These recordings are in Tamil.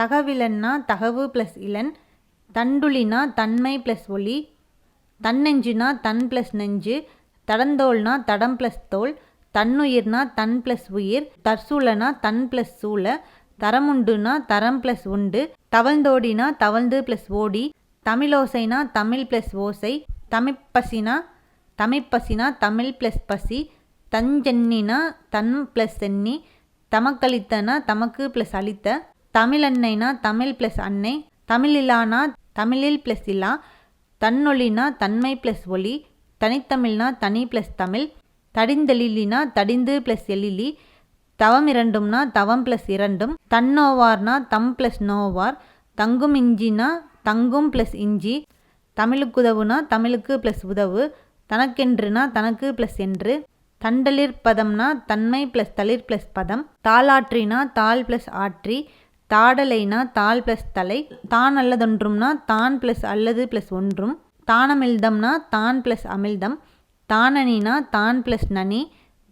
தகவிலன்னா தகவு ப்ளஸ் இளன் தண்டுலினா தன்மை ப்ளஸ் ஒளி தன்னெஞ்சுனா தன் ப்ளஸ் நெஞ்சு தடந்தோல்னா தடம் ப்ளஸ் தோல் தன்னுயிர்னா தன் ப்ளஸ் உயிர் தற்சூலனா தன் ப்ளஸ் சூழ தரமுண்டுனா தரம் ப்ளஸ் உண்டு தவழ்ந்தோடினா தவழ்ந்து ப்ளஸ் ஓடி தமிழோசைனா தமிழ் ப்ளஸ் ஓசை தமிப்பசினா தமிப்பசினா தமிழ் ப்ளஸ் பசி தஞ்சென்னினா தன் ப்ளஸ் சென்னி தமக்களித்தனா தமக்கு ப்ளஸ் அளித்த தமிழ் அன்னைனா தமிழ் ப்ளஸ் அன்னை தமிழிலானா தமிழில் ப்ளஸ் இலா தன்னொளினா தன்மை ப்ளஸ் ஒளி தனித்தமிழ்னா தனி ப்ளஸ் தமிழ் தடிந்தெழிலினா தடிந்து ப்ளஸ் எழிலி தவம் இரண்டும்னா தவம் ப்ளஸ் இரண்டும் தன்னோவார்னா தம் ப்ளஸ் நோவார் தங்கும் இஞ்சினா தங்கும் ப்ளஸ் இஞ்சி தமிழுக்குதவுனா தமிழுக்கு ப்ளஸ் உதவு தனக்கென்றுனா தனக்கு ப்ளஸ் என்று தண்டலிர் பதம்னா தன்மை ப்ளஸ் தளிர் ப்ளஸ் பதம் தாளாற்றினா தாள் ப்ளஸ் ஆற்றி தாடலைனா தாள் ப்ளஸ் தலை தான் அல்லதொன்றும்னா தான் ப்ளஸ் அல்லது ப்ளஸ் ஒன்றும் தானமிழ்தம்னா தான் ப்ளஸ் அமிழ்தம் தானனினா தான் ப்ளஸ் நனி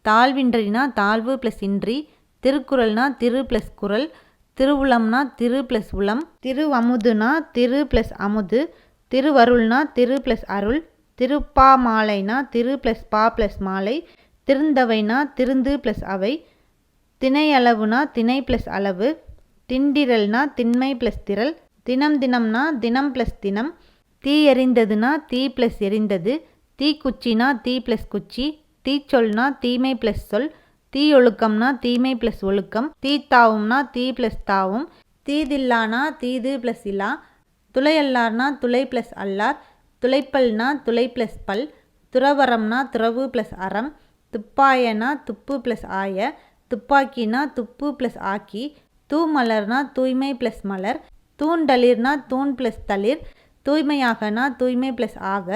தாழ்வின்றினா தாழ்வு ப்ளஸ் இன்றி திருக்குறள்னா திரு ப்ளஸ் குறள் திருவுளம்னா திரு ப்ளஸ் உளம் திருவமுதுனா திரு ப்ளஸ் அமுது திருவருள்னா திரு ப்ளஸ் அருள் திருப்பா மாலைனா திரு ப்ளஸ் பா ப்ளஸ் மாலை திருந்தவைனா திருந்து ப்ளஸ் அவை திணையளவுனா திணை ப்ளஸ் அளவு திண்டிரல்னா திண்மை ப்ளஸ் திரள் தினம் தினம்னா தினம் ப்ளஸ் தினம் தீ எறிந்ததுனா தீ ப்ளஸ் எரிந்தது தீக்குச்சினா தீ ப்ளஸ் குச்சி தீச்சொல்னா தீமை ப்ளஸ் சொல் தீயொழுக்கம்னா தீமை ப்ளஸ் ஒழுக்கம் தீத்தாவும்னா தீ ப்ளஸ் தாவும் தீதில்லானா தீது ப்ளஸ் இலா துளையல்லார்னா துளை ப்ளஸ் அல்லார் துளைப்பல்னா துளை ப்ளஸ் பல் துறவரம்னா துறவு ப்ளஸ் அறம் துப்பாயனா துப்பு ப்ளஸ் ஆய துப்பாக்கினா துப்பு ப்ளஸ் ஆக்கி தூ மலர்னா தூய்மை ப்ளஸ் மலர் தூண்டளிர்னா தூண் ப்ளஸ் தளிர் தூய்மையாகனா தூய்மை ப்ளஸ் ஆக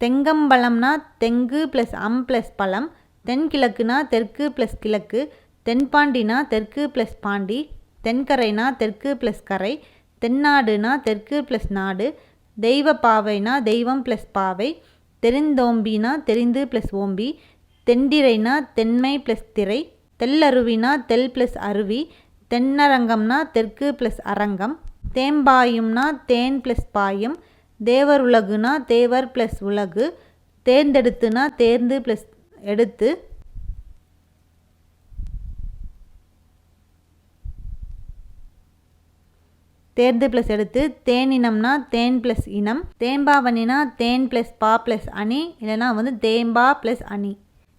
தெங்கம்பழம்னா தெங்கு ப்ளஸ் அம் ப்ளஸ் பழம் தென்கிழக்குனா தெற்கு ப்ளஸ் கிழக்கு தென்பாண்டினா தெற்கு ப்ளஸ் பாண்டி தென்கரைனா தெற்கு ப்ளஸ் கரை தென்னாடுனா தெற்கு ப்ளஸ் நாடு தெய்வ பாவைனா தெய்வம் ப்ளஸ் பாவை தெரிந்தோம்பினா தெரிந்து ப்ளஸ் ஓம்பி தெண்டிரைனா தென்மை ப்ளஸ் திரை தெல்லருவினா தெல் ப்ளஸ் அருவி தென்னரங்கம்னா தெற்கு ப்ளஸ் அரங்கம் தேம்பாயும்னா தேன் ப்ளஸ் பாயும் தேவர் உலகுனா தேவர் ப்ளஸ் உலகு தேர்ந்தெடுத்துனா தேர்ந்து ப்ளஸ் எடுத்து. தேர்ந்து ப்ளஸ் எடுத்து தேனினம்னா தேன் ப்ளஸ் இனம் தேம்பாவணினா தேன் ப்ளஸ் பா ப்ளஸ் அணி இல்லைனா வந்து தேம்பா ப்ளஸ் அணி.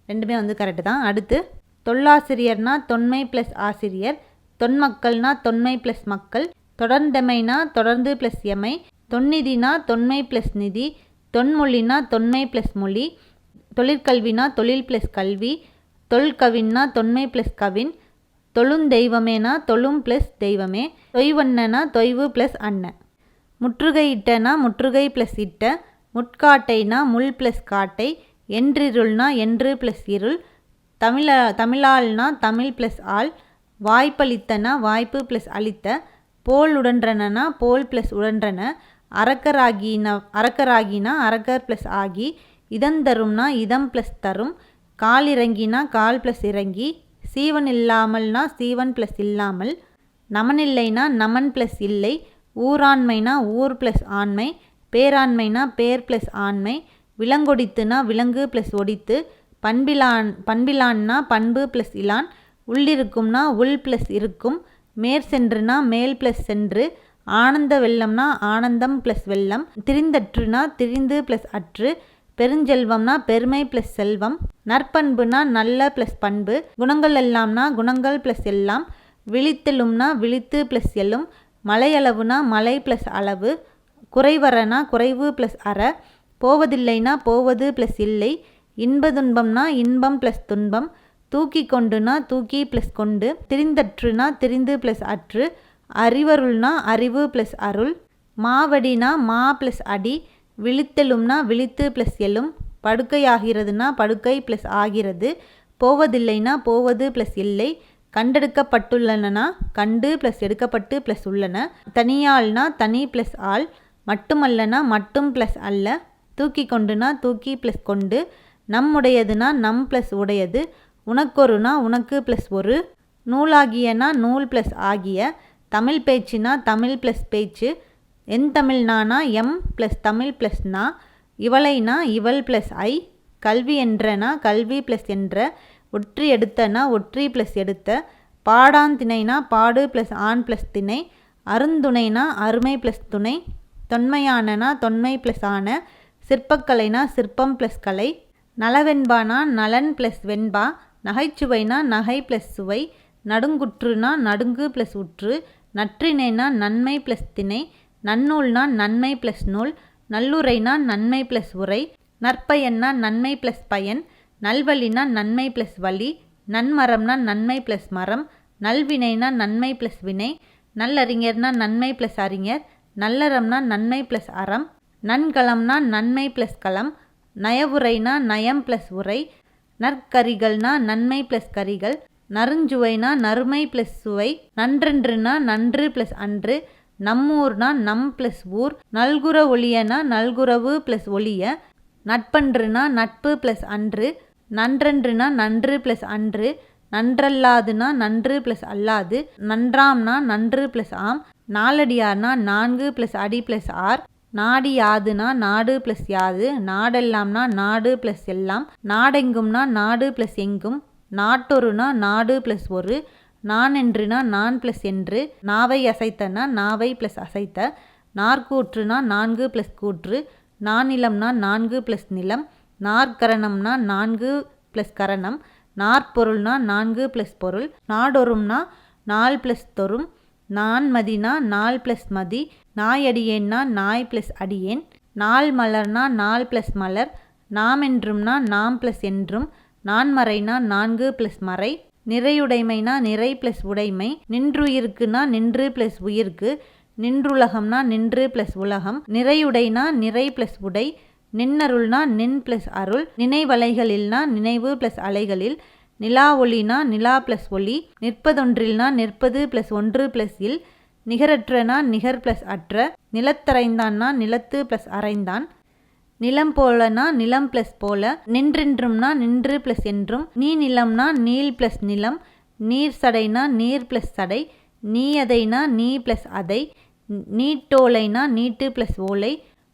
ரெண்டுமே வந்து கரெக்டு தான். அடுத்து தொல்லாசிரியர்னா தொன்மை ப்ளஸ் ஆசிரியர் தொன்மக்கள்னா தொன்மை ப்ளஸ் மக்கள் தொடர்ந்தமைனா தொடர்ந்து ப்ளஸ் எமை தொன்னிதினா தொன்மை ப்ளஸ் நிதி தொன்மொழினா தொன்மை ப்ளஸ் மொழி தொழிற்கல்வினா தொழில் ப்ளஸ் கல்வி தொல்கவின்னா தொன்மை ப்ளஸ் கவின் தொழுந்தெய்வமேனா தொழும் ப்ளஸ் தெய்வமே தொய்வண்ணனா தொய்வு ப்ளஸ் அண்ணன் முற்றுகை இட்டனா முற்றுகை ப்ளஸ் இட்ட முட்காட்டைனா முள் ப்ளஸ் காட்டை என்றிருள்னா என்று ப்ளஸ் இருள் தமிழ தமிழாள்னா தமிழ் ப்ளஸ் ஆள் வாய்ப்பளித்தனா வாய்ப்பு ப்ளஸ் அளித்த போல் உடன்றனா போல் ப்ளஸ் உடன்றன அரக்கராகினா அரக்கராகினா அரக்கர் ப்ளஸ் ஆகி இதந்தரும்னா இதம் ப்ளஸ் தரும் கால் இறங்கினா கால் ப்ளஸ் இறங்கி சீவன் இல்லாமல்னா சீவன் ப்ளஸ் இல்லாமல் நமனில்லைனா நமன் ப்ளஸ் இல்லை ஊராண்மைனா ஊர் ப்ளஸ் ஆண்மை பேராண்மைனா பேர் ப்ளஸ் ஆண்மை விலங்கொடித்துனா விலங்கு ப்ளஸ் ஒடித்து பண்பிலான் பண்பிலான்னா பண்பு ப்ளஸ் இலான் உள்ளிருக்கும்னா உள் ப்ளஸ் இருக்கும். மேற் சென்றுனா மேல் ப்ளஸ் சென்று. ஆனந்த வெள்ளம்னா ஆனந்தம் ப்ளஸ் வெள்ளம். திரிந்தற்றுனா திரிந்து ப்ளஸ் அற்று. பெருஞ்செல்வம்னா பெருமை ப்ளஸ் செல்வம். நற்பண்புனா நல்ல ப்ளஸ் பண்பு. குணங்கள் எல்லாம்னா குணங்கள் ப்ளஸ் எல்லாம். விழித்தெழும்னா விழித்து ப்ளஸ் எலும் மலையளவுனா மலை ப்ளஸ் அளவு. குறைவரனா குறைவு ப்ளஸ் அற. போவதில்லைனா போவது ப்ளஸ் இல்லை. இன்ப துன்பம்னா இன்பம் ப்ளஸ் துன்பம். தூக்கி கொண்டுனா தூக்கி ப்ளஸ் கொண்டு திரிந்தற்றுனா திரிந்து ப்ளஸ் அற்று அறிவருள்னா அறிவு ப்ளஸ் அருள் மாவடினா மா ப்ளஸ் அடி விழித்தெழும்னா விழித்து ப்ளஸ் எழும் படுக்கையாகிறதுனா படுக்கை ப்ளஸ் ஆகிறது போவதில்லைனா போவது ப்ளஸ் இல்லை கண்டெடுக்கப்பட்டுள்ளனனா கண்டு ப்ளஸ் எடுக்கப்பட்டு ப்ளஸ் உள்ளன தனியாள்னா தனி ப்ளஸ் ஆள் மட்டுமல்லனா மட்டும் ப்ளஸ் அல்ல தூக்கி கொண்டுனா தூக்கி ப்ளஸ் கொண்டு நம்முடையதுனா நம் ப்ளஸ் உடையது உனக்கொருனா உனக்கு ப்ளஸ் ஒரு. நூலாகியனா நூல் ப்ளஸ் ஆகிய. தமிழ் பேச்சுனா தமிழ் ப்ளஸ் பேச்சு. என் தமிழ்னானா எம் ப்ளஸ் தமிழ் ப்ளஸ் நா. இவளைனா இவள் ப்ளஸ் ஐ. கல்வி என்றனா கல்வி ப்ளஸ் என்ற. ஒற்றி எடுத்தனா ஒற்றி ப்ளஸ் எடுத்த. பாடாந்திணைனா பாடு ப்ளஸ் ஆண் ப்ளஸ் திணை. அருந்துணைனா அருமை ப்ளஸ் துணை. தொன்மையானனா தொன்மை ப்ளஸ் ஆன. சிற்பக்கலைனா சிற்பம் ப்ளஸ் கலை. நலவெண்பானா நலன் ப்ளஸ் வெண்பா. நகைச்சுவைனா நகை ப்ளஸ் சுவை நடுங்குற்றுனா நடுங்கு ப்ளஸ் உற்று நற்றிணைனா நன்மை ப்ளஸ் திணை நன்னூல்னா நன்மை ப்ளஸ் நூல் நல்லுரைனா நன்மை ப்ளஸ் உரை நற்பயன்னா நன்மை ப்ளஸ் பயன் நல்வழினா நன்மை ப்ளஸ் வழி நன்மரம்னா நன்மை ப்ளஸ் மரம் நல்வினைனா நன்மை ப்ளஸ் வினை நல்லறிஞர்னா நன்மை ப்ளஸ் அறிஞர் நல்லறம்னா நன்மை ப்ளஸ் அறம் நன்கலம்னா நன்மை ப்ளஸ் களம் நயவுரைனா நயம் ப்ளஸ் உரை நற்கரிகள்னா நன்மை ப்ளஸ் கரிகள் நறுஞ்சுவைனா நறுமை ப்ளஸ் சுவை நன்றென்றுனா நன்று ப்ளஸ் அன்று நம்மூர்னா நம் ப்ளஸ் ஊர் நல்குற ஒளியனா நல்குறவு ப்ளஸ் ஒளிய நட்பன்றுனா நட்பு ப்ளஸ் அன்று நன்றென்றுனா நன்று ப்ளஸ் அன்று நன்றல்லாதுனா நன்று ப்ளஸ் அல்லாது நன்றாம்னா நன்று ப்ளஸ் ஆம் நாலடியார்னா நான்கு ப்ளஸ் அடி ப்ளஸ் ஆர் நாடு யாதுனா நாடு ப்ளஸ் யாது. நாடெல்லாம்னா நாடு ப்ளஸ் எல்லாம். நாடெங்கும்னா நாடு ப்ளஸ் எங்கும். நாட்டொருனா நாடு ப்ளஸ் ஒரு. நான் என்றுனா நான் ப்ளஸ் என்று. நாவை அசைத்தனா நாவை ப்ளஸ் அசைத்த. நாற்கூற்றுனா நான்கு ப்ளஸ் கூற்று. நானிலம்னா நான்கு ப்ளஸ் நிலம். நாற்கரணம்னா நான்கு ப்ளஸ் கரணம். நாற்பொருள்னா நான்கு ப்ளஸ் பொருள். நாடொரும்னா நால் ப்ளஸ் தொரும். நான்மதினா நால் ப்ளஸ் மதி. நாய் அடியேன்னா நாய் ப்ளஸ் அடியேன். நாள் மலர்னா நாள் ப்ளஸ் மலர். நாம் என்றும்னா நாம் ப்ளஸ் என்றும். நான் மறைனா நான்கு ப்ளஸ் மறை. நிறையுடைமைனா நிறை ப்ளஸ் உடைமை. நின்றுயிருக்குனா நின்று ப்ளஸ் உயிர்க்கு. நின்றுலகம்னா நின்று ப்ளஸ் உலகம். நிறையுடைனா நிறை ப்ளஸ் உடை. நின்னருள்னா நின் ப்ளஸ் அருள். நினைவலைகளில்னா நினைவு ப்ளஸ் அலைகளில். நிலா ஒளினா நிலா ப்ளஸ் ஒளி நிற்பதொன்றில்னா நிற்பது ப்ளஸ் ஒன்று ப்ளஸ் இல் நிகரற்றனா நிகர் ப்ளஸ் அற்ற நிலத்தரைந்தான்னா நிலத்து ப்ளஸ் அரைந்தான் நிலம் போலனா நிலம் ப்ளஸ் போல நின்றென்றும்னா நின்று ப்ளஸ் என்றும் நீ நிலம்னா நீல் ப்ளஸ் நிலம் நீர் சடைனா நீர் ப்ளஸ் சடை நீ அதைனா நீ ப்ளஸ் அதை நீட்டோலைனா நீட்டு ப்ளஸ் ஓலை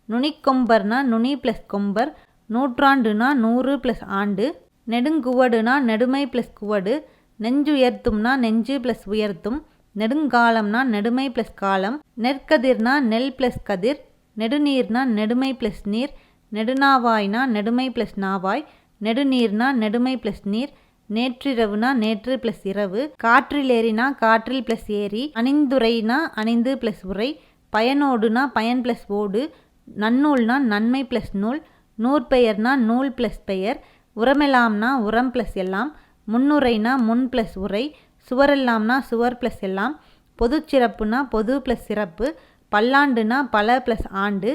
நுனிக்கொம்பர்னா நுனி ப்ளஸ் கொம்பர் நூற்றாண்டுனா நூறு ப்ளஸ் ஆண்டு நெடுங்குவடுனா நெடுமை ப்ளஸ் குவடு நெஞ்சுயர்த்தும்னா நெஞ்சு ப்ளஸ் உயர்த்தும் நெடுங்காலம்னா நெடுமை ப்ளஸ் காலம் நெற்கதிர்னா நெல் ப்ளஸ் கதிர் நெடுநீர்னா நெடுமை ப்ளஸ் நீர் நெடுநாவாய்னா நெடுமை ப்ளஸ் நாவாய் நெடுநீர்னா நெடுமை ப்ளஸ் நீர் நேற்றிரவுனா நேற்று ப்ளஸ் இரவு காற்றிலேறினா காற்றில் ப்ளஸ் ஏரி அணிந்துரைனா அணிந்து ப்ளஸ் உரை பயனோடுனா பயன் ப்ளஸ் ஓடு நன்னூல்னா நன்மை ப்ளஸ் நூல் நூற்பெயர்னா நூல் ப்ளஸ் பெயர் உரமெல்லாம்னா உரம் ப்ளஸ் எல்லாம் முன்னுரைனா முன் ப்ளஸ் உரை சுவரெல்லாம்னா சுவர் ப்ளஸ் எல்லாம் பொதுச்சிறப்புனா பொது ப்ளஸ் சிறப்பு பல்லாண்டுனா பல ப்ளஸ் ஆண்டு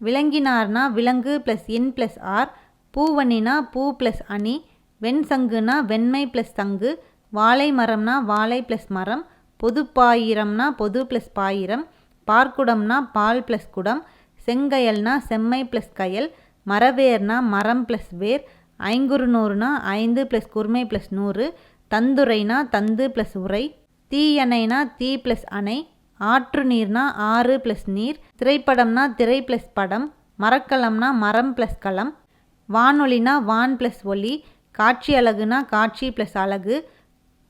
விலங்கினார்னா விலங்கு ப்ளஸ் இன் ப்ளஸ் ஆர் பூவணினா பூ ப்ளஸ் அணி வெண்சங்குனா வெண்மை ப்ளஸ் சங்கு வாழை மரம்னா வாழை ப்ளஸ் மரம் பொதுப்பாயிரம்னா பொது ப்ளஸ் பாயிரம் பார்க்குடம்னா பால் ப்ளஸ் குடம் செங்கயல்னா செம்மை ப்ளஸ் கயல் மரவேர்னா மரம் ப்ளஸ் வேர் ஐங்குறுநூறுனா ஐந்து ப்ளஸ் குருமை ப்ளஸ் நூறு தந்துரைனா தந்து ப்ளஸ் உரை தீயணைனா தீ ப்ளஸ் அணை ஆற்று நீர்னா ஆறு ப்ளஸ் நீர் திரைப்படம்னா திரை ப்ளஸ் படம் மரக்கலம்னா மரம் ப்ளஸ் களம் வானொலினா வான் ப்ளஸ் ஒலி காட்சி அழகுனா காட்சி ப்ளஸ் அழகு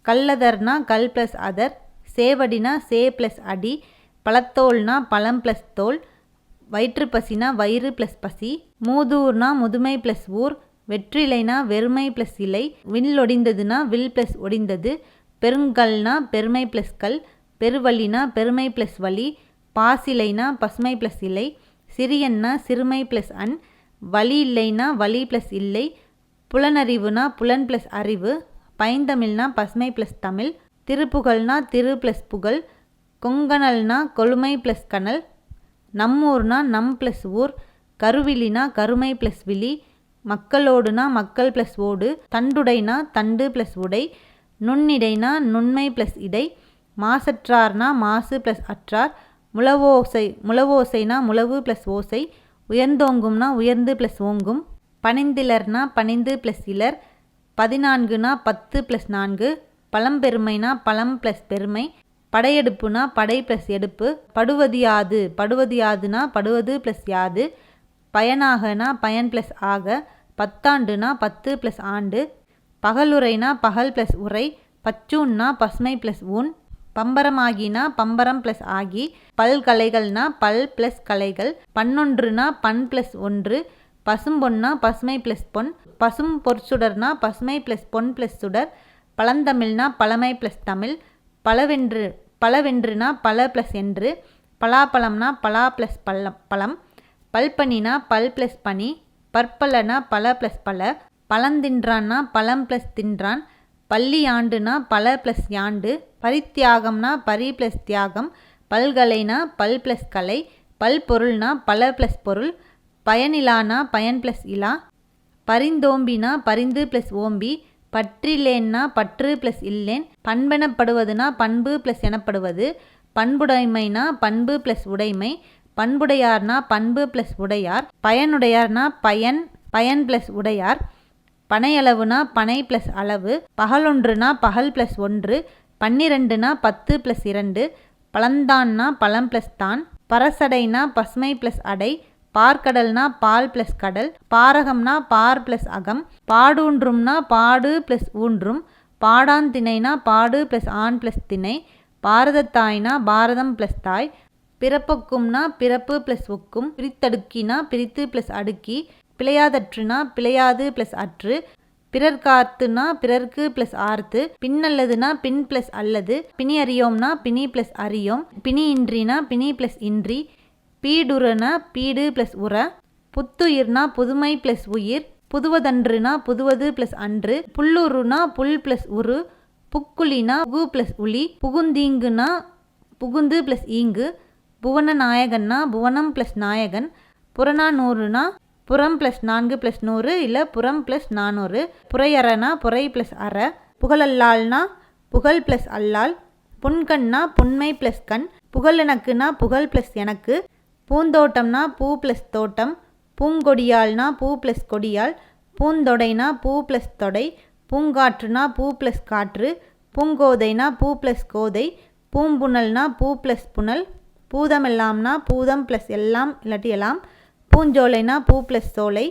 கல்லதர்னா கல் ப்ளஸ் அதர் சேவடினா சே ப்ளஸ் அடி பழத்தோல்னா பழம் ப்ளஸ் தோல் வயிற்று பசினா வயிறு ப்ளஸ் பசி மூதூர்னா முதுமை ப்ளஸ் ஊர் வெற்றிலைனா வெறுமை ப்ளஸ் இலை வில் ஒடிந்ததுனா வில் ப்ளஸ் ஒடிந்தது. பெருங்கல்னா பெருமை ப்ளஸ் கல். பெருவழினா பெருமை ப்ளஸ் வழி பாசிலைனா பசுமை ப்ளஸ் இலை சிறியன்னா சிறுமை ப்ளஸ் அன். வழி இல்லைனா வழி ப்ளஸ் இல்லை. புலனறிவுனா புலன் ப்ளஸ் அறிவு. பைந்தமிழ்னா பசுமை ப்ளஸ் தமிழ். திருப்புகழ்னா திரு ப்ளஸ் புகழ். கொங்கணல்னா கொழுமை ப்ளஸ் கனல். நம்மூர்னா நம் ப்ளஸ் ஊர். கருவிழினா கருமை ப்ளஸ் விழி. மக்களோடுனா மக்கள் ப்ளஸ் ஓடு தண்டுடைனா தண்டு ப்ளஸ் உடை நுண்ணிடைனா நுண்மை ப்ளஸ் இடை மாசற்றார்னா மாசு ப்ளஸ் அற்றார் முழவோசை முழவோசைனா முழவு ப்ளஸ் ஓசை உயர்ந்தோங்கும்னா உயர்ந்து ப்ளஸ் ஓங்கும் பணிந்திலர்னா பணிந்து ப்ளஸ் இலர் பதினான்குனா பத்து ப்ளஸ் நான்கு பழம்பெருமைனா பழம் ப்ளஸ் பெருமை படையெடுப்புனா படை ப்ளஸ் எடுப்பு படுவது யாது படுவது யாதுனா படுவது ப்ளஸ் யாது பயனாகனா பயன் ப்ளஸ் ஆக பத்தாண்டுனா பத்து ப்ளஸ் ஆண்டு பகலுரைனா பகல் ப்ளஸ் உரை பச்சூன்னா பசுமை ப்ளஸ் ஊன் பம்பரமாகினா பம்பரம் ப்ளஸ் ஆகி பல்கலைகள்னா பல் ப்ளஸ் கலைகள் பன்னொன்றுனா பண் ப்ளஸ் ஒன்று பசும்பொன்னா பசுமை ப்ளஸ் பொன் பசும் பொற்சுடர்னா பசுமை ப்ளஸ் பொன் ப்ளஸ் சுடர் பழந்தமிழ்னா பழமை ப்ளஸ் தமிழ் பலவென்று பழவென்றுனா பல ப்ளஸ் என்று பலாப்பழம்னா பலா ப்ளஸ் பள்ளம் பழம் பல்பனினா பல் ப்ளஸ் பனி பற்பலனா பல ப்ளஸ் பல பழந்தின்றான்னா பழம் ப்ளஸ் தின்றான் பள்ளி ஆண்டுனா பல ப்ளஸ் யாண்டு பரித்தியாகம்னா பரி ப்ளஸ் தியாகம் பல்கலைனா பல் ப்ளஸ் கலை பல் பொருள்னா பல ப்ளஸ் பொருள் பயனிலானா பயன் ப்ளஸ் இலா பரிந்தோம்பினா பரிந்து ப்ளஸ் ஓம்பி பற்றிலேன்னா பற்று ப்ளஸ் இல்லேன் பண்பெனப்படுவதுனா பண்பு ப்ளஸ் எனப்படுவது பண்புடைமைனா பண்பு ப்ளஸ் உடைமை பண்புடையார்னா பண்பு ப்ளஸ் உடையார். பயனுடையார்னா பயன் பயன் ப்ளஸ் உடையார். பனையளவுனா பனை ப்ளஸ் அளவு. பகலொன்றுனா பகல் ப்ளஸ் ஒன்று. பன்னிரெண்டுனா பத்து ப்ளஸ் இரண்டு. பழந்தான்னா பழம் ப்ளஸ் தான். பரசடைனா பசுமை ப்ளஸ் அடை. பார்க்கடல்னா பால் ப்ளஸ் கடல். பாரகம்னா பார் ப்ளஸ் அகம். பாடூன்றும்னா பாடு ப்ளஸ் ஊன்றும். பாடாந்திணைனா பாடு ப்ளஸ் ஆண் ப்ளஸ் திணை. பாரதத்தாய்னா பாரதம் ப்ளஸ் தாய். பிறப்புக்கும்னா பிறப்பு ப்ளஸ் ஒக்கும் பிரித்தடுக்கினா பிரித்து ப்ளஸ் அடுக்கி பிழையாதற்றுனா பிழையாது ப்ளஸ் அற்று பிறர் காத்துனா பிறர்க்கு ப்ளஸ் ஆர்த்து பின்னல்லதுனா பின் ப்ளஸ் அல்லது பிணி அறியோம்னா பிணி ப்ளஸ் அறியோம் பிணி இன்றினா பிணி ப்ளஸ் இன்றி பீடுரனா பீடு ப்ளஸ் உர புத்துயிர்னா புதுமை ப்ளஸ் உயிர் புதுவதன்றுனா புதுவது ப்ளஸ் அன்று புல்லுருனா புல் ப்ளஸ் உரு புக்குலினா புகு ப்ளஸ் உளி புகுந்தீங்குனா புகுந்து ப்ளஸ் ஈங்கு புவன நாயகன்னா புவனம் ப்ளஸ் நாயகன் புறநானூறுனா புறம் ப்ளஸ் நான்கு ப்ளஸ் நூறு இல்லை புறம் ப்ளஸ் நானூறு புறையறனா புரை ப்ளஸ் அற புகழல்லால்னா புகழ் ப்ளஸ் அல்லால் புன்கண்ணா புன்மை ப்ளஸ் கண் புகழ் எனக்குனா புகழ் ப்ளஸ் எனக்கு பூந்தோட்டம்னா பூ ப்ளஸ் தோட்டம் பூங்கொடியால்னா பூ ப்ளஸ் கொடியால் பூந்தொடைனா பூ ப்ளஸ் தொடை பூங்காற்றுனா பூ ப்ளஸ் காற்று பூங்கோதைனா பூ ப்ளஸ் கோதை பூம்புணல்னா பூ ப்ளஸ் புனல் பூதம் எல்லாம்னா பூதம் ப்ளஸ் எல்லாம் இல்லாட்டி எல்லாம் பூஞ்சோலைனா பூ ப்ளஸ் சோலை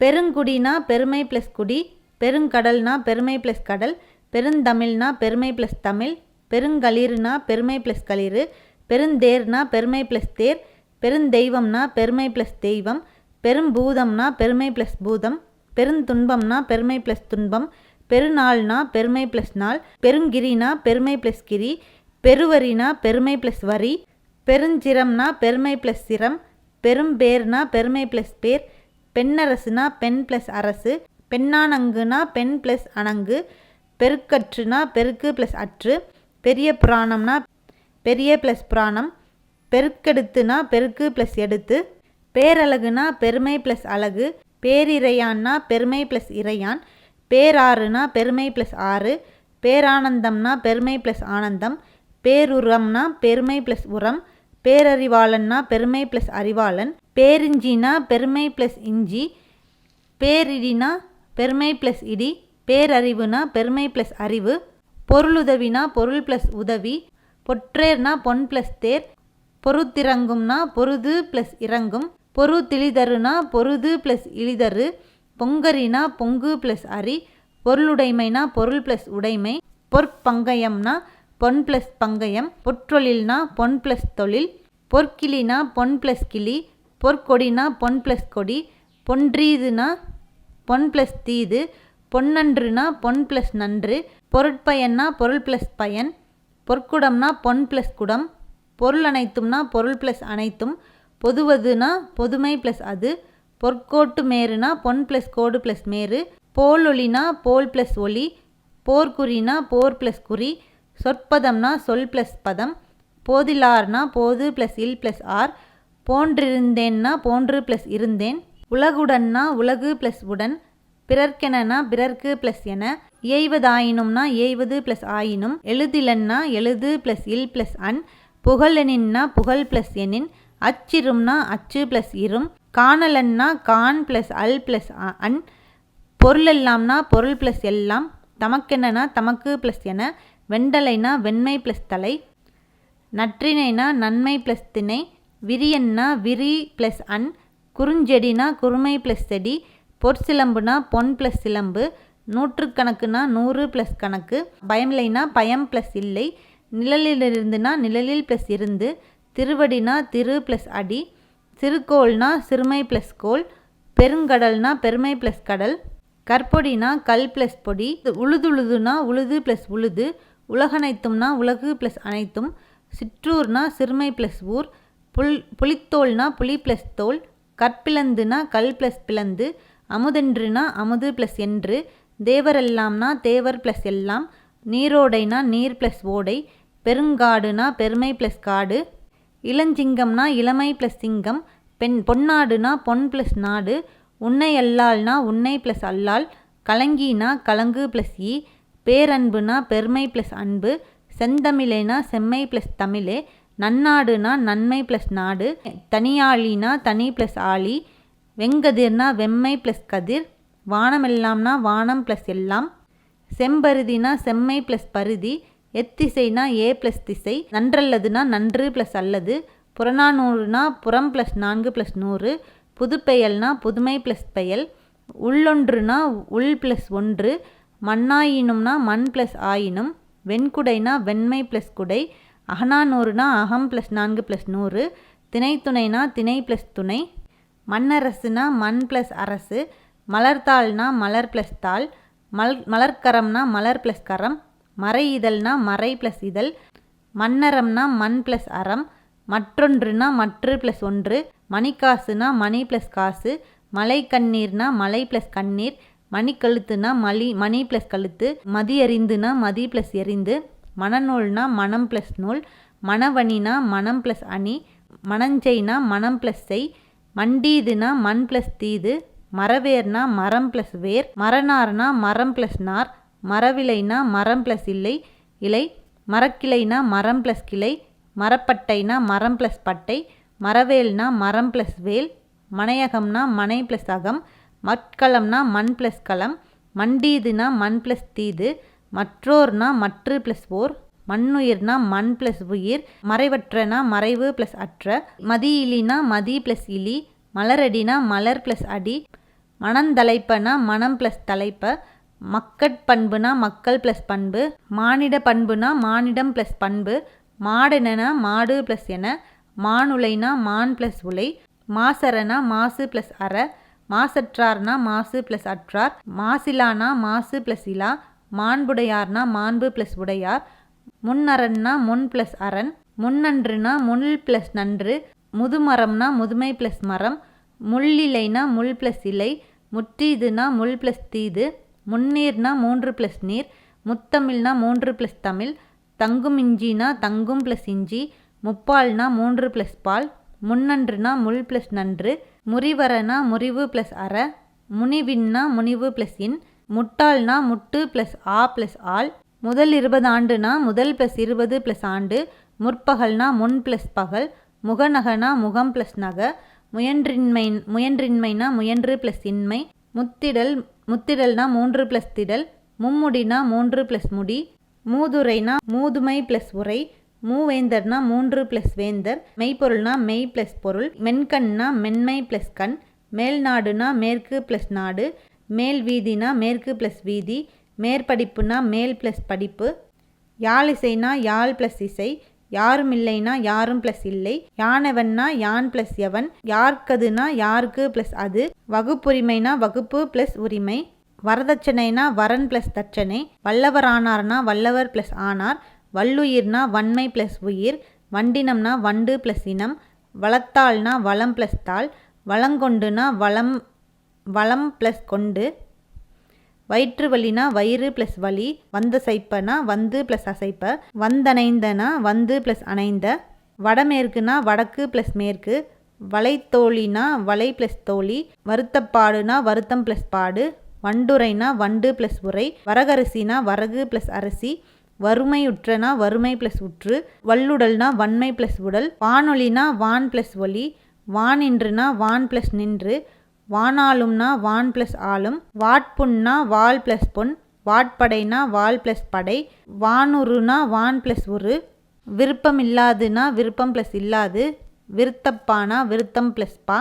பெருங்குடினா பெருமை ப்ளஸ் குடி பெருங்கடல்னா பெருமை ப்ளஸ் கடல் பெருந்தமிழ்னா பெருமை ப்ளஸ் தமிழ் பெருங்களிர்னா பெருமை ப்ளஸ் களிறு பெருந்தேர்னா பெருமை ப்ளஸ் தேர் பெருந்தெய்வம்னா பெருமை ப்ளஸ் தெய்வம் பெரும்பூதம்னா பெருமை ப்ளஸ் பூதம் பெருந்துன்பம்னா பெருமை ப்ளஸ் துன்பம் பெருநாள்னா பெருமை ப்ளஸ் நாள் பெருங்கிரினா பெருமை ப்ளஸ் கிரி பெருவரினா பெருமை ப்ளஸ் வரி பெருஞ்சிரம்னா பெருமை ப்ளஸ் சிரம் பெரும்பேர்னா பெருமை ப்ளஸ் பேர் பெண்ணரசுனா பெண் ப்ளஸ் அரசு பெண்ணானங்குனா பெண் ப்ளஸ் அணங்கு பெருக்கற்றுனா பெருக்கு ப்ளஸ் அற்று பெரிய புராணம்னா பெரிய ப்ளஸ் புராணம் பெருக்கெடுத்துனா பெருக்கு ப்ளஸ் எடுத்து பேரழகுனா பெருமை ப்ளஸ் அழகு பேரிரையான்னா பெருமை ப்ளஸ் இறையான் பேராறுனா பெருமை ப்ளஸ் ஆறு பேரானந்தம்னா பெருமை ப்ளஸ் ஆனந்தம் பேருரம்னா பெருமை ப்ளஸ் உரம் பேரறிவாளன்னா பெருமை ப்ளஸ் அறிவாளன் பேரிஞ்சினா பெருமை ப்ளஸ் இஞ்சி பேரிடினா பெருமை ப்ளஸ் இடி பேரறிவுனா பெருமை ப்ளஸ் அறிவு பொருளுதவினா பொருள் ப்ளஸ் உதவி பொற்றேர்னா பொன் ப்ளஸ் தேர் பொறுத்திறங்கும்னா பொருது ப்ளஸ் இறங்கும் பொரு திளிதருனா பொருது ப்ளஸ் இழிதரு பொங்கரினா பொங்கு ப்ளஸ் அரி பொருளுடைமைனா பொருள் ப்ளஸ் உடைமை பொற்பங்கயம்னா பொன் ப்ளஸ் பங்கயம் பொற்றொழில்னா பொன் ப்ளஸ் தொழில் பொற்கிளினா பொன் ப்ளஸ் கிளி பொற்கொடினா பொன் ப்ளஸ் கொடி பொன்றீதுனா பொன் ப்ளஸ் தீது பொன்னன்றுனா பொன் ப்ளஸ் நன்று பொருட்பயன்னா பொருள் ப்ளஸ் பயன் பொற்குடம்னா பொன் ப்ளஸ் குடம் பொருள் அனைத்தும்னா பொருள் ப்ளஸ் அனைத்தும் பொதுவதுனா பொதுமை ப்ளஸ் அது பொற்கோட்டு மேருனா பொன் ப்ளஸ் கோடு ப்ளஸ் மேரு போல் ஒளினா போல் ப்ளஸ் ஒளி போர்க்குறினா போர் ப்ளஸ் குறி சொற்பதம்னா சொல் ப்ளஸ் பதம். போதிலார்னா போது ப்ளஸ் இல் ப்ளஸ் ஆர். போன்றிருந்தேன்னா போன்று ப்ளஸ் இருந்தேன். உலகுடன்னா உலகு ப்ளஸ் உடன். பிறர்க்கெனனா பிறர்க்கு ப்ளஸ் என. இயைவதாயினும்னா இயைவது ப்ளஸ் ஆயினும். எழுதிலன்னா எழுது ப்ளஸ் இல் ப்ளஸ் அன். புகழெனின்னா புகழ் ப்ளஸ் எனின். அச்சிரும்னா அச்சு ப்ளஸ் இரும். காணலன்னா கான் ப்ளஸ் அல் ப்ளஸ் அன். பொருளெல்லாம்னா பொருள் ப்ளஸ் எல்லாம். தமக்கெனனா தமக்கு ப்ளஸ் என. வெண்டலைனா வெண்மை ப்ளஸ் தலை நற்றினைனா நன்மை ப்ளஸ் திணை விரியன்னா விரி ப்ளஸ் அன் குறுஞ்செடினா குறுமை ப்ளஸ் செடி பொற்சிலம்புனா பொன் ப்ளஸ் சிலம்பு நூற்றுக்கணக்குனா நூறு ப்ளஸ் கணக்கு பயமில்லைனா பயம் ப்ளஸ் இல்லை நிழலிலிருந்துனா நிழலில் ப்ளஸ் இருந்து திருவடினா திரு ப்ளஸ் அடி சிறுகோள்னா சிறுமை ப்ளஸ் கோல் பெருங்கடல்னா பெருமை ப்ளஸ் கடல் கற்பொடினா கல் ப்ளஸ் பொடி உழுதுழுதுனா உழுது ப்ளஸ் உழுது உலகனைத்தும்னா உலகு ப்ளஸ் அனைத்தும் சிற்றூர்னா சிறுமை ப்ளஸ் ஊர் புல் புலித்தோல்னா புலி ப்ளஸ் தோல் கற்பிளந்துனா கல் ப்ளஸ் பிளந்து அமுதென்றுனா அமுது ப்ளஸ் என்று தேவரெல்லாம்னா தேவர் ப்ளஸ் எல்லாம் நீரோடைனா நீர் ப்ளஸ் ஓடை பெருங்காடுனா பெருமை ப்ளஸ் காடு இளஞ்சிங்கம்னா இளமை ப்ளஸ் சிங்கம் பெண் பொன்னாடுனா பொன் ப்ளஸ் நாடு உன்னை அல்லால்னா உன்னை ப்ளஸ் அல்லால் கலங்கினா கலங்கு ப்ளஸ் ஈ பேரன்புனா பெருமை ப்ளஸ் அன்பு செந்தமிழேனா செம்மை ப்ளஸ் தமிழே நன்னாடுனா நன்மை ப்ளஸ் நாடு தனியாளினா தனி ப்ளஸ் ஆளி வெங்கதிர்னா வெம்மை ப்ளஸ் கதிர் வானமெல்லாம்னா வானம் ப்ளஸ் எல்லாம் செம்பருதினா செம்மை ப்ளஸ் பருதி எத்திசைனா ஏ ப்ளஸ் திசை நன்றல்லதுனா நன்று ப்ளஸ் அல்லது புறநானூறுனா புறம் ப்ளஸ் நான்கு ப்ளஸ் நூறு புதுப்பெயல்னா புதுமை ப்ளஸ் பெயல் உள்ளொன்றுனா உள் ப்ளஸ் ஒன்று மண்ணாயினும்னா மண் ப்ளஸ் ஆயினும் வெண்குடைனா வெண்மை ப்ளஸ் குடை அகநானூறுனா அகம் ப்ளஸ் நான்கு ப்ளஸ் நூறு திணைத்துணைனா திணை ப்ளஸ் துணை மண்ணரசுனா மண் ப்ளஸ் அரசு மலர்தாள்னா மலர் ப்ளஸ் தாள் மல் மலர்க்கரம்னா மலர் ப்ளஸ் கரம் மறை இதழ்னா மறை ப்ளஸ் இதழ் மன்னரம்னா மண் ப்ளஸ் அறம் மற்றொன்றுனா மற்று ப்ளஸ் ஒன்று மணிக்காசுனா மணி ப்ளஸ் காசு மலை கண்ணீர்னா மலை ப்ளஸ் கண்ணீர் மணிக்கழுத்துனா மலி மணி ப்ளஸ் கழுத்து மதி எறிந்துனா மதி ப்ளஸ் எரிந்து மணநூல்னா மனம் ப்ளஸ் நூல் மணவணினா மனம் ப்ளஸ் அணி மணஞ்செய்னா மனம் ப்ளஸ் செய் மண்டீதுனா மண் ப்ளஸ் தீது மரவேர்னா மரம் ப்ளஸ் வேர் மரநார்னா மரம் ப்ளஸ் நார் மரவிலைனா மரம் ப்ளஸ் இல்லை இலை மரக்கிளைனா மரம் ப்ளஸ் கிளை மரப்பட்டைனா மரம் ப்ளஸ் பட்டை மரவேல்னா மரம் ப்ளஸ் வேல் மனையகம்னா மனை ப்ளஸ் அகம் மட்கலம்னா மண் ப்ளஸ் களம் மண்டீதுனா மண் ப்ளஸ் தீது மற்றோர்னா மற்று ப்ளஸ் ஓர் மண்ணுயிர்னா மண் ப்ளஸ் உயிர் மறைவற்றனா மறைவு ப்ளஸ் அற்ற மதியிலினா மதி ப்ளஸ் இலி மலரடினா மலர் ப்ளஸ் அடி மணந்தலைப்பனா மனம் ப்ளஸ் தலைப்ப மக்கட்பண்புனா மக்கள் ப்ளஸ் பண்பு மானிட பண்புனா மானிடம் ப்ளஸ் பண்பு மாடெனனா மாடு ப்ளஸ் என மானுலைனா மான் ப்ளஸ் உலை மாசரனா மாசு ப்ளஸ் அற மாசற்றார்னா மாசு ப்ளஸ் அற்றார். மாசிலானா மாசு ப்ளஸ் இலா. மாண்புடையார்னா மாண்பு ப்ளஸ் உடையார். முன்னரன்னா முன் ப்ளஸ் அரண். முன்னன்றுனா முள் ப்ளஸ் நன்று. முதுமரம்னா முதுமை ப்ளஸ் மரம். முள்ளிலைனா முள் ப்ளஸ் இலை. முற்றீதுனா முள் ப்ளஸ் தீது. முன்னீர்னா மூன்று ப்ளஸ் நீர். முத்தமிழ்னா மூன்று ப்ளஸ் தமிழ். தங்கும் இஞ்சினா தங்கும் ப்ளஸ் இஞ்சி. முப்பால்னா மூன்று ப்ளஸ் பால். முன்னன்றுனா முள் ப்ளஸ் நன்று. முறிவரனா முறிவு ப்ளஸ் அற முனிவின்னா முனிவு ப்ளஸ் இன் முட்டாள்னா முட்டு ப்ளஸ் ஆ ப்ளஸ் ஆள் முதல் இருபது ஆண்டுனா முதல் ப்ளஸ் இருபது ப்ளஸ் ஆண்டு முற்பகல்னா முன் ப்ளஸ் பகல் முகநகனா முகம் ப்ளஸ் நக முயன்றின்மை முயன்றின்மைனா முயன்று ப்ளஸ் இன்மை முத்திடல் முத்திடல்னா மூன்று ப்ளஸ் திடல் மும்முடினா மூன்று ப்ளஸ் முடி மூதுரைனா மூதுமை ப்ளஸ் உரை மூவேந்தர்னா மூன்று ப்ளஸ் வேந்தர் மெய்ப்பொருள்னா மெய் ப்ளஸ் பொருள் மென்கண்னா மென்மை ப்ளஸ் கண் மேல்நாடுனா மேற்கு ப்ளஸ் நாடு மேல் வீதினா மேற்கு ப்ளஸ் வீதி மேற்படிப்புனா மேல் ப்ளஸ் படிப்பு யாழ் இசைனா யாழ் ப்ளஸ் இசை யாரும் இல்லைனா யாரும் ப்ளஸ் இல்லை யானவன்னா யான் ப்ளஸ் எவன் யார்க்கதுனா யாருக்கு ப்ளஸ் அது வகுப்புரிமைனா வகுப்பு ப்ளஸ் உரிமை வரதட்சணைனா வரன் ப்ளஸ் தட்சணை வல்லவரானார்னா வல்லவர் ப்ளஸ் ஆனார் வல்லுயிர்னா வன்மை ப்ளஸ் உயிர் வண்டினம்னா வண்டு ப்ளஸ் இனம் வளத்தாள்னா வளம் ப்ளஸ் தாள் வளங்கொண்டுனா வளம் வளம் ப்ளஸ் கொண்டு வயிற்று வலினா வயிறு ப்ளஸ் வலி வந்த சைப்பனா வந்து ப்ளஸ் அசைப்ப வந்தணைந்தனா வந்து ப்ளஸ் அணைந்த வடமேற்குனா வடக்கு ப்ளஸ் மேற்கு வளைத்தோழினா வலை ப்ளஸ் தோழி வருத்தப்பாடுனா வருத்தம் ப்ளஸ் பாடு வண்டுரைனா வண்டு ப்ளஸ் உரை வரகரிசினா வரகு ப்ளஸ் அரிசி வறுமையுற்றனா வறுமை ப்ளஸ் உற்று வல்லுடல்னா வன்மை ப்ளஸ் உடல் வானொலினா வான் ப்ளஸ் ஒலி வானின்றுனா வான் ப்ளஸ் நின்று வானாலும்னா வான் ப்ளஸ் ஆளும் வாட்புண்ணா வால் ப்ளஸ் பொன் வாட்படைனா வால் ப்ளஸ் படை வானுருனா வான் ப்ளஸ் உரு விருப்பம் இல்லாதுனா விருப்பம் ப்ளஸ் இல்லாது விருத்தப்பானா விருத்தம் ப்ளஸ் பா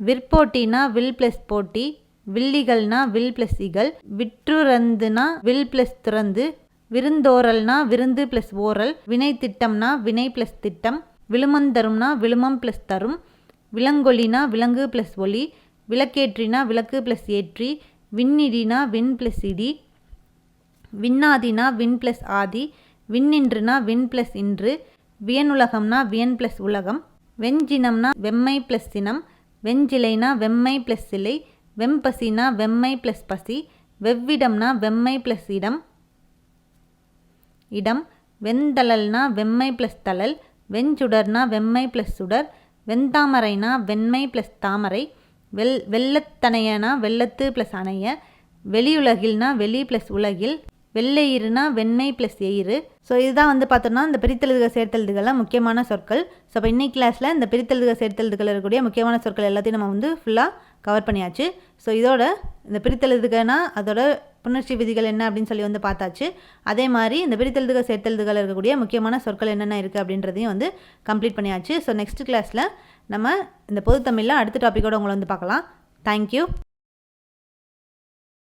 விற்போட்டினா வில் ப்ளஸ் போட்டி வில்லிகள்னா வில் ப்ளஸ் இகல் விற்றுறந்துனா வில் ப்ளஸ் துறந்து விருந்தோரல்னா விருந்து ப்ளஸ் ஓரல் வினை திட்டம்னா வினை ப்ளஸ் திட்டம் விழுமந்தரும்னா விழுமம் ப்ளஸ் தரும் விலங்கொலினா விலங்கு ப்ளஸ் ஒலி விளக்கேற்றினா விளக்கு ப்ளஸ் ஏற்றி விண்ணிடினா விண் ப்ளஸ் இடி விண்ணாதினா விண் ப்ளஸ் ஆதி விண்ணின்றுனா விண் ப்ளஸ் இன்று வியனுலகம்னா வியன் ப்ளஸ் உலகம் வெஞ்சினம்னா வெம்மை ப்ளஸ் சினம் வெஞ்சிலைனா வெம்மை ப்ளஸ் சிலை வெம்பசினா வெம்மை ப்ளஸ் பசி வெவ்விடம்னா வெம்மை ப்ளஸ் இடம் இடம் வெண்தழல்னா வெம்மை ப்ளஸ் தழல் வெஞ்சுடர்னா வெம்மை ப்ளஸ் சுடர் வெண்தாமரைனா வெண்மை ப்ளஸ் தாமரை வெள் வெள்ளத்தணையனா வெள்ளத்து ப்ளஸ் அணைய வெளியுலகில்னா வெளி ப்ளஸ் உலகில் வெள்ளையிருனா வெண்மை ப்ளஸ் எயிறு. ஸோ இதுதான் வந்து பார்த்தோம்னா இந்த பிரித்தெழுதுக சேர்த்தெழுதுகள்லாம் முக்கியமான சொற்கள். ஸோ இப்போ இன்னைக்கு கிளாஸில் இந்த பிரித்தெழுதுக சேர்த்தெழுதுகள் இருக்கக்கூடிய முக்கியமான சொற்கள் எல்லாத்தையும் நம்ம வந்து ஃபுல்லாக கவர் பண்ணியாச்சு. ஸோ இதோட இந்த பிரித்தெழுதுகனா அதோட புணர்ச்சி விதிகள் என்ன அப்படின்னு சொல்லி வந்து பார்த்தாச்சு. அதே மாதிரி இந்த பிரித்தெழுதுக சேர்த்தெழுதுகள் இருக்கக்கூடிய முக்கியமான சொற்கள் என்னென்ன இருக்குது அப்படின்றதையும் வந்து கம்ப்ளீட் பண்ணியாச்சு. ஸோ நெக்ஸ்ட் கிளாஸில் நம்ம இந்த பொதுத்தமிழில் அடுத்த டாப்பிக்கோட உங்களை வந்து பார்க்கலாம். தேங்க்யூ